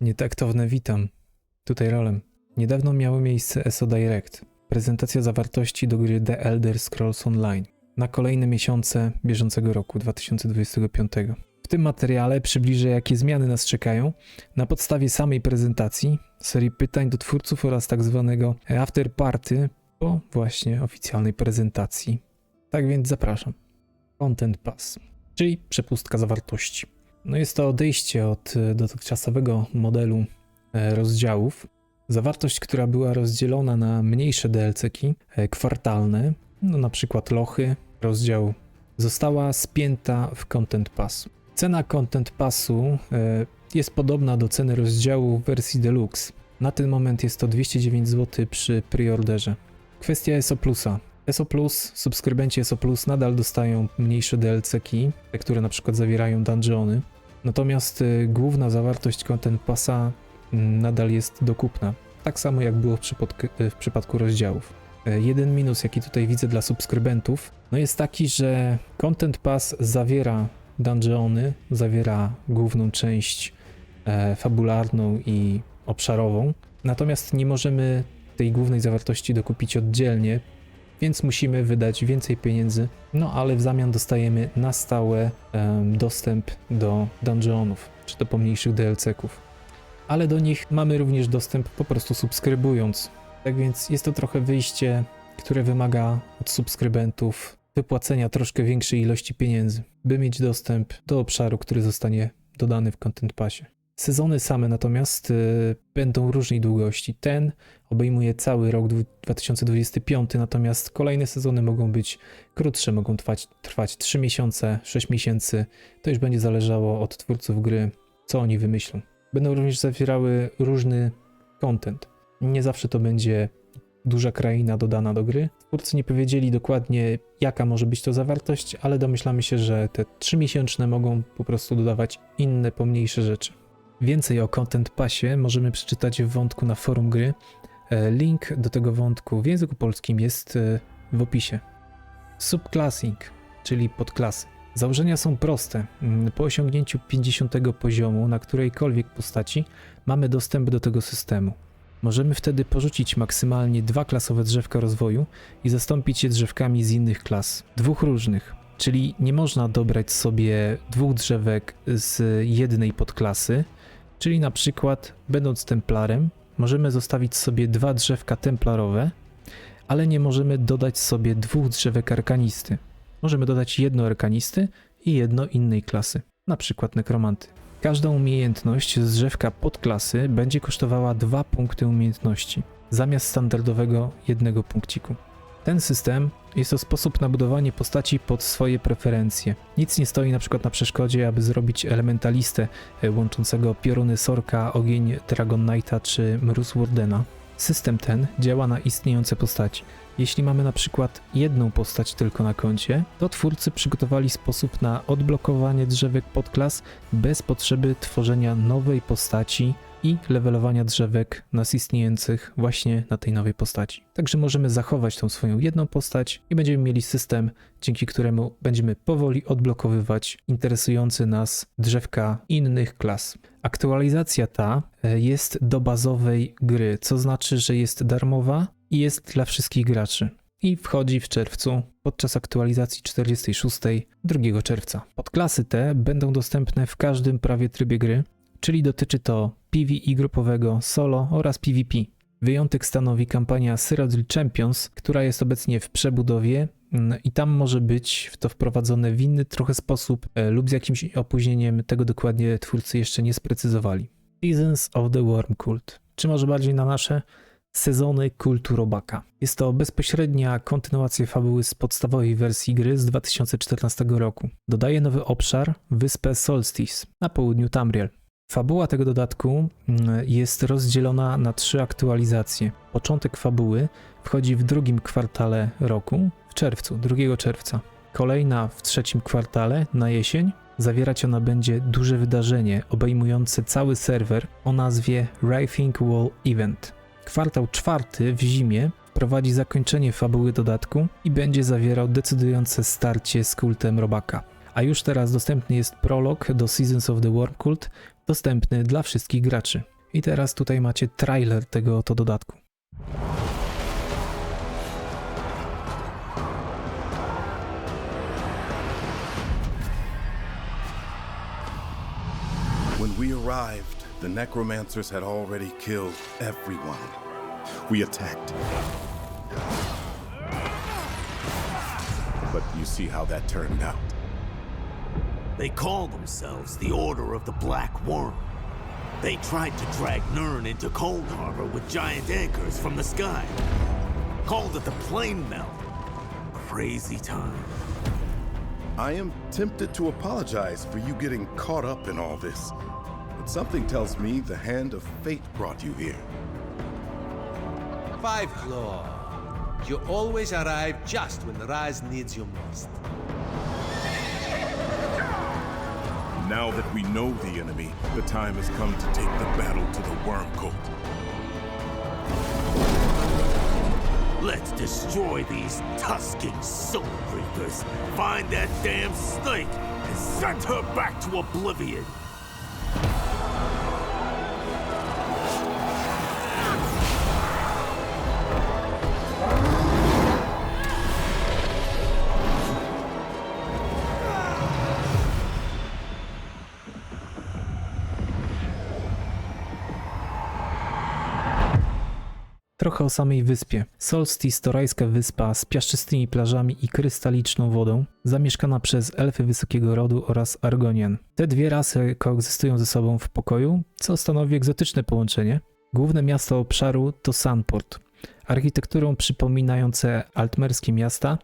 Nietaktowne witam. Tutaj Rolem. Niedawno miało miejsce ESO Direct. Prezentacja zawartości do gry The Elder Scrolls Online na kolejne miesiące bieżącego roku 2025. W tym materiale przybliżę jakie zmiany nas czekają na podstawie samej prezentacji, serii pytań do twórców oraz tak zwanego after party po właśnie oficjalnej prezentacji. Tak więc zapraszam. Content Pass, czyli przepustka zawartości. No jest to odejście od e, dotychczasowego modelu e, rozdziałów. Zawartość, która była rozdzielona na mniejsze DLC-ki e, kwartalne, no na przykład lochy, rozdział, została spięta w Content Pass. Cena Content Passu jest podobna do ceny rozdziału w wersji Deluxe. Na ten moment jest to 209 zł przy preorderze. Kwestia ESO Plusa. ESO Plus, subskrybenci ESO Plus nadal dostają mniejsze DLC-ki, te, które na przykład zawierają dungeony. Natomiast y, główna zawartość Content Passa mm, nadal jest dokupna. Tak samo jak było w, przypadku, w przypadku rozdziałów. E, Jeden minus, jaki tutaj widzę dla subskrybentów, no jest taki, że Content Pass zawiera dungeony, zawiera główną część e, fabularną i obszarową, natomiast nie możemy tej głównej zawartości dokupić oddzielnie, więc musimy wydać więcej pieniędzy, no ale w zamian dostajemy na stałe dostęp do dungeonów, czy do pomniejszych DLC-ków. Ale do nich mamy również dostęp po prostu subskrybując. Tak więc jest to trochę wyjście, które wymaga od subskrybentów wypłacenia troszkę większej ilości pieniędzy, by mieć dostęp do obszaru, który zostanie dodany w Content Passie. Sezony same natomiast y, będą różnej długości. Ten obejmuje cały rok dwu- 2025, natomiast kolejne sezony mogą być krótsze, mogą trwać, trwać 3 miesiące, 6 miesięcy. To już będzie zależało od twórców gry, co oni wymyślą. Będą również zawierały różny content. Nie zawsze to będzie duża kraina dodana do gry. Twórcy nie powiedzieli dokładnie, jaka może być to zawartość, ale domyślamy się, że te 3 miesięczne mogą po prostu dodawać inne, pomniejsze rzeczy. Więcej o Content Passie możemy przeczytać w wątku na forum gry. E, Link do tego wątku w języku polskim jest e, w opisie. Subclassing, czyli podklasy. Założenia są proste. Mm, Po osiągnięciu 50 poziomu na którejkolwiek postaci mamy dostęp do tego systemu. Możemy wtedy porzucić maksymalnie dwa klasowe drzewka rozwoju i zastąpić je drzewkami z innych klas, dwóch różnych. Czyli nie można dobrać sobie dwóch drzewek z jednej podklasy, czyli na przykład będąc templarem, możemy zostawić sobie dwa drzewka templarowe, ale nie możemy dodać sobie dwóch drzewek arkanisty. Możemy dodać jedno arkanisty i jedno innej klasy, na przykład nekromanty. Każda umiejętność z drzewka podklasy będzie kosztowała dwa punkty umiejętności, zamiast standardowego jednego punkciku. Ten system jest to sposób na budowanie postaci pod swoje preferencje. Nic nie stoi na przykład na przeszkodzie, aby zrobić elementalistę e, łączącego pioruny Sorka, ogień Dragon Knighta czy Mróz Wardena. System ten działa na istniejące postaci. Jeśli mamy na przykład jedną postać tylko na koncie, to twórcy przygotowali sposób na odblokowanie drzewek podklas bez potrzeby tworzenia nowej postaci i levelowania drzewek nas istniejących właśnie na tej nowej postaci. Także możemy zachować tą swoją jedną postać i będziemy mieli system, dzięki któremu będziemy powoli odblokowywać interesujące nas drzewka innych klas. Aktualizacja ta e, jest do bazowej gry, co znaczy, że jest darmowa i jest dla wszystkich graczy. I wchodzi w czerwcu podczas aktualizacji 46 2 czerwca. Podklasy te będą dostępne w każdym prawie trybie gry, czyli dotyczy to PvE grupowego, solo oraz PvP. Wyjątek stanowi kampania Cyrodiil Champions, która jest obecnie w przebudowie mm, i tam może być w to wprowadzone w inny trochę sposób e, lub z jakimś opóźnieniem, tego dokładnie twórcy jeszcze nie sprecyzowali. Seasons of the Worm Cult, czy może bardziej na nasze sezony kultu robaka. Jest to bezpośrednia kontynuacja fabuły z podstawowej wersji gry z 2014 roku. Dodaje nowy obszar, wyspę Solstice na południu Tamriel. Fabuła tego dodatku mm, jest rozdzielona na trzy aktualizacje. Początek fabuły wchodzi w drugim kwartale roku, w czerwcu, 2 czerwca. Kolejna w trzecim kwartale, na jesień. Zawierać ona będzie duże wydarzenie obejmujące cały serwer o nazwie Wraithing Wall Event. Kwartał czwarty w zimie wprowadzi zakończenie fabuły dodatku i będzie zawierał decydujące starcie z kultem robaka. A już teraz dostępny jest prolog do Seasons of the Worm Cult, dostępny dla wszystkich graczy. I teraz tutaj macie trailer tego oto dodatku. When we arrived, the necromancers had already killed everyone. We attacked. But you see how that turned out. They call themselves the Order of the Black Worm. They tried to drag Nern into Cold Harbor with giant anchors from the sky. Called it the Plane Melt. Crazy time. I am tempted to apologize for you getting caught up in all this. But something tells me the hand of fate brought you here. Five Claw. You always arrive just when Raz needs you most. Now that we know the enemy, the time has come to take the battle to the Worm Cult. Let's destroy these tusking soul reapers. Find that damn snake and send her back to oblivion. Trochę o samej wyspie. Solstice to rajska wyspa z piaszczystymi plażami i krystaliczną wodą, zamieszkana przez elfy wysokiego rodu oraz Argonian. Te dwie rasy koegzystują ze sobą w pokoju, co stanowi egzotyczne połączenie. Główne miasto obszaru to Sunport, architekturą przypominające altmerskie miasta,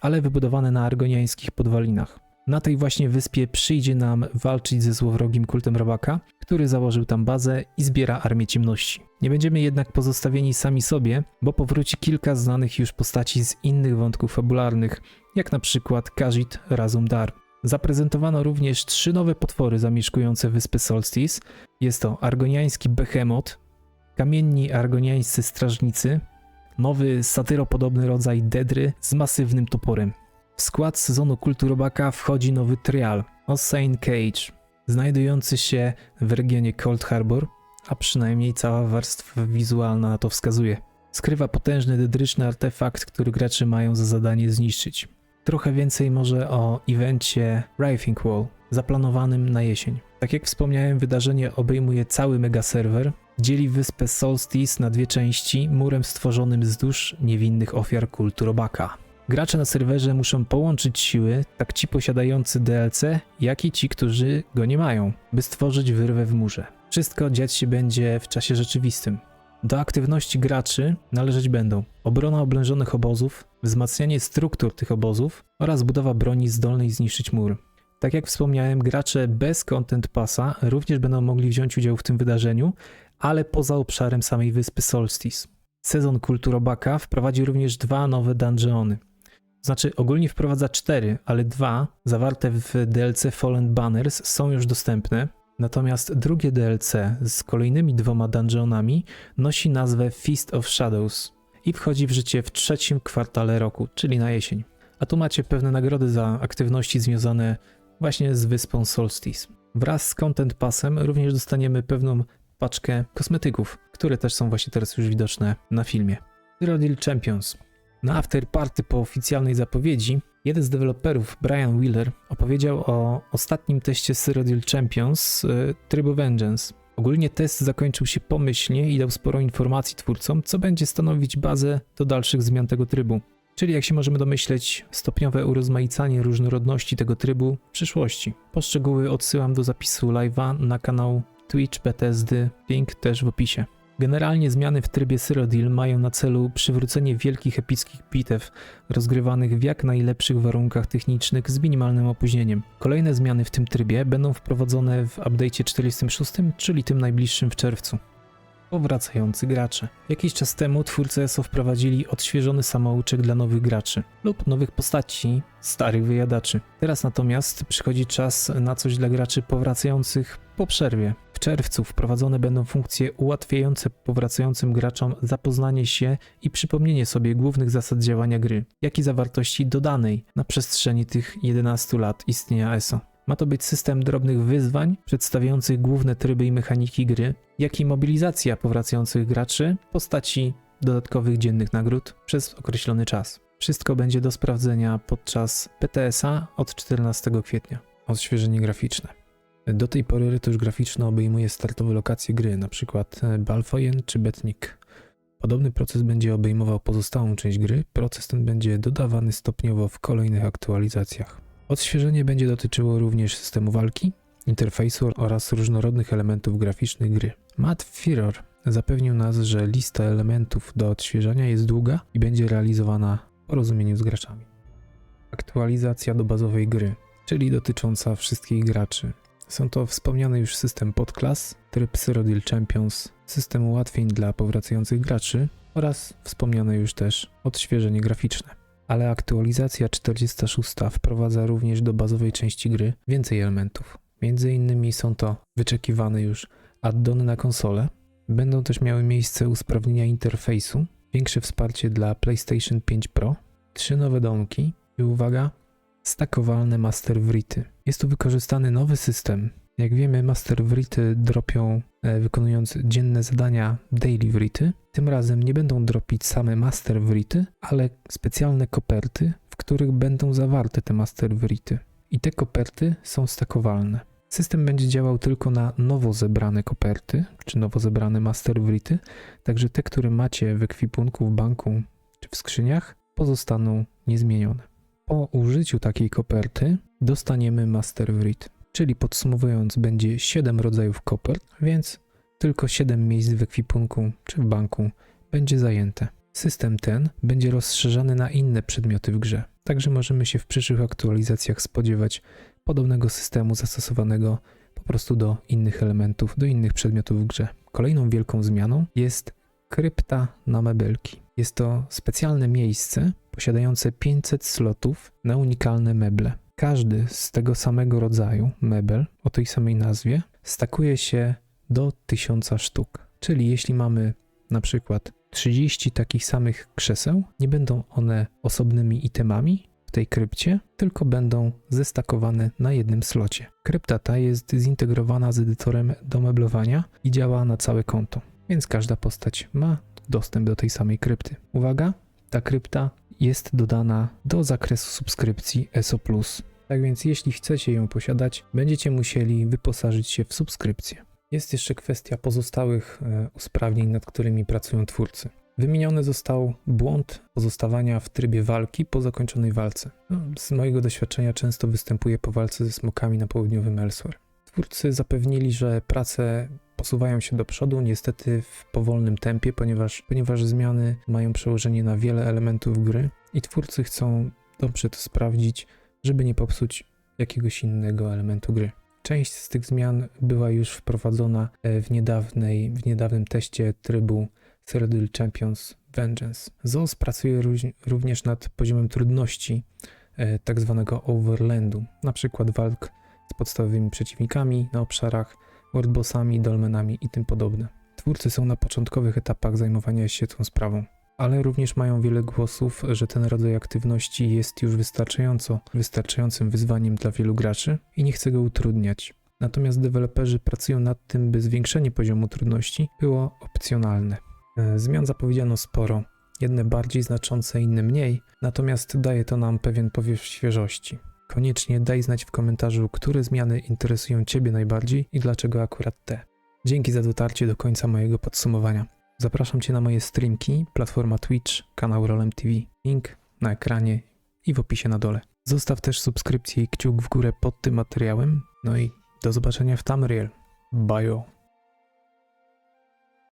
ale wybudowane na argoniańskich podwalinach. Na tej właśnie wyspie przyjdzie nam walczyć ze złowrogim kultem robaka, który założył tam bazę i zbiera armię ciemności. Nie będziemy jednak pozostawieni sami sobie, bo powróci kilka znanych już postaci z innych wątków fabularnych, jak na przykład Kajit Razum Dar. Zaprezentowano również trzy nowe potwory zamieszkujące wyspę Solstice. Jest to argoniański behemoth, kamienni argoniańscy strażnicy, nowy satyropodobny rodzaj dedry z masywnym toporem. W skład sezonu kultu robaka wchodzi nowy trial Osane Cage, znajdujący się w regionie Cold Harbor, a przynajmniej cała warstwa wizualna na to wskazuje. Skrywa potężny dedryczny artefakt, który gracze mają za zadanie zniszczyć. Trochę więcej może o evencie Wraithing Wall, zaplanowanym na jesień. Tak jak wspomniałem, wydarzenie obejmuje cały megaserwer, dzieli wyspę Solstice na dwie części murem stworzonym z dusz niewinnych ofiar kultu robaka. Gracze na serwerze muszą połączyć siły, tak ci posiadający DLC, jak i ci, którzy go nie mają, by stworzyć wyrwę w murze. Wszystko dziać się będzie w czasie rzeczywistym. Do aktywności graczy należeć będą obrona oblężonych obozów, wzmacnianie struktur tych obozów oraz budowa broni zdolnej zniszczyć mur. Tak jak wspomniałem, gracze bez Content Passa również będą mogli wziąć udział w tym wydarzeniu, ale poza obszarem samej wyspy Solstice. Sezon kultu robaka wprowadzi również dwa nowe dungeony. Znaczy, ogólnie wprowadza cztery, ale dwa, zawarte w DLC Fallen Banners, są już dostępne. Natomiast drugie DLC z kolejnymi dwoma dungeonami nosi nazwę Feast of Shadows i wchodzi w życie w trzecim kwartale roku, czyli na jesień. A tu macie pewne nagrody za aktywności związane właśnie z wyspą Solstice. Wraz z Content Passem również dostaniemy pewną paczkę kosmetyków, które też są właśnie teraz już widoczne na filmie. Cyrodiil Champions. Na afterparty po oficjalnej zapowiedzi, jeden z deweloperów, Brian Wheeler, opowiedział o ostatnim teście Cyrodiil Champions y, trybu Vengeance. Ogólnie test zakończył się pomyślnie i dał sporo informacji twórcom, co będzie stanowić bazę do dalszych zmian tego trybu. Czyli jak się możemy domyśleć, stopniowe urozmaicanie różnorodności tego trybu w przyszłości. Poszczegóły odsyłam do zapisu live'a na kanał Twitch BTSD, link też w opisie. Generalnie zmiany w trybie Cyrodiil mają na celu przywrócenie wielkich epickich bitew rozgrywanych w jak najlepszych warunkach technicznych z minimalnym opóźnieniem. Kolejne zmiany w tym trybie będą wprowadzone w update'cie 46, czyli tym najbliższym w czerwcu. Powracający gracze. Jakiś czas temu twórcy ESO wprowadzili odświeżony samouczek dla nowych graczy lub nowych postaci starych wyjadaczy. Teraz natomiast przychodzi czas na coś dla graczy powracających po przerwie. W czerwcu wprowadzone będą funkcje ułatwiające powracającym graczom zapoznanie się i przypomnienie sobie głównych zasad działania gry, jak i zawartości dodanej na przestrzeni tych 11 lat istnienia ESO. Ma to być system drobnych wyzwań przedstawiających główne tryby i mechaniki gry, jak i mobilizacja powracających graczy w postaci dodatkowych dziennych nagród przez określony czas. Wszystko będzie do sprawdzenia podczas PTS-a od 14 kwietnia. Odświeżenie graficzne. Do tej pory retusz graficzny obejmuje startowe lokacje gry, np. Balfoyen czy Betnik. Podobny proces będzie obejmował pozostałą część gry. Proces ten będzie dodawany stopniowo w kolejnych aktualizacjach. Odświeżenie będzie dotyczyło również systemu walki, interfejsu oraz różnorodnych elementów graficznych gry. Matt Firor zapewnił nas, że lista elementów do odświeżania jest długa i będzie realizowana w porozumieniu z graczami. Aktualizacja do bazowej gry, czyli dotycząca wszystkich graczy. Są to wspomniany już system podklas, tryb Cyrodiil Champions, system ułatwień dla powracających graczy oraz wspomniane już też odświeżenie graficzne. Ale aktualizacja 46 wprowadza również do bazowej części gry więcej elementów. Między innymi są to wyczekiwane już addony na konsolę, będą też miały miejsce usprawnienia interfejsu, większe wsparcie dla PlayStation 5 Pro, trzy nowe domki i uwaga, stakowalne Master Writy. Jest tu wykorzystany nowy system. Jak wiemy, Master Writy dropią e, wykonując dzienne zadania Daily Writy. Tym razem nie będą dropić same Master Writy, ale specjalne koperty, w których będą zawarte te Master Writy. I te koperty są stakowalne. System będzie działał tylko na nowo zebrane koperty, czy nowo zebrane Master Writy, także te, które macie w ekwipunku, w banku czy w skrzyniach, pozostaną niezmienione. Po użyciu takiej koperty dostaniemy Master Writ, czyli podsumowując będzie 7 rodzajów kopert, więc tylko 7 miejsc w ekwipunku czy w banku będzie zajęte. System ten będzie rozszerzany na inne przedmioty w grze, także możemy się w przyszłych aktualizacjach spodziewać podobnego systemu zastosowanego po prostu do innych elementów, do innych przedmiotów w grze. Kolejną wielką zmianą jest krypta na mebelki. Jest to specjalne miejsce posiadające 500 slotów na unikalne meble. Każdy z tego samego rodzaju mebel o tej samej nazwie stakuje się do 1000 sztuk. Czyli jeśli mamy na przykład 30 takich samych krzeseł, nie będą one osobnymi itemami w tej krypcie, tylko będą zestakowane na jednym slocie. Krypta ta jest zintegrowana z edytorem do meblowania i działa na całe konto, więc każda postać ma dostęp do tej samej krypty. Uwaga, ta krypta jest dodana do zakresu subskrypcji ESO+. Tak więc jeśli chcecie ją posiadać, będziecie musieli wyposażyć się w subskrypcję. Jest jeszcze kwestia pozostałych e, usprawnień, nad którymi pracują twórcy. Wymieniony został błąd pozostawania w trybie walki po zakończonej walce. No, z mojego doświadczenia często występuje po walce ze smokami na południowym Elsewhere. Twórcy zapewnili, że prace posuwają się do przodu, niestety w powolnym tempie, ponieważ, ponieważ zmiany mają przełożenie na wiele elementów gry i twórcy chcą dobrze to sprawdzić, żeby nie popsuć jakiegoś innego elementu gry. Część z tych zmian była już wprowadzona e, w, niedawnej, w niedawnym teście trybu Cyrodiil Champions Vengeance. ZOS pracuje również nad poziomem trudności e, tak zwanego overlandu, na przykład walk z podstawowymi przeciwnikami na obszarach, wordbossami, dolmenami i tym podobne. Twórcy są na początkowych etapach zajmowania się tą sprawą, ale również mają wiele głosów, że ten rodzaj aktywności jest już wystarczająco wystarczającym wyzwaniem dla wielu graczy i nie chce go utrudniać. Natomiast deweloperzy pracują nad tym, by zwiększenie poziomu trudności było opcjonalne. E, Zmian zapowiedziano sporo, jedne bardziej znaczące, inne mniej, natomiast daje to nam pewien powiew świeżości. Koniecznie daj znać w komentarzu, które zmiany interesują Ciebie najbardziej i dlaczego akurat te. Dzięki za dotarcie do końca mojego podsumowania. Zapraszam Cię na moje streamki, platforma Twitch, kanał Rolem TV. Link na ekranie i w opisie na dole. Zostaw też subskrypcję i kciuk w górę pod tym materiałem. No i do zobaczenia w Tamriel. Bye.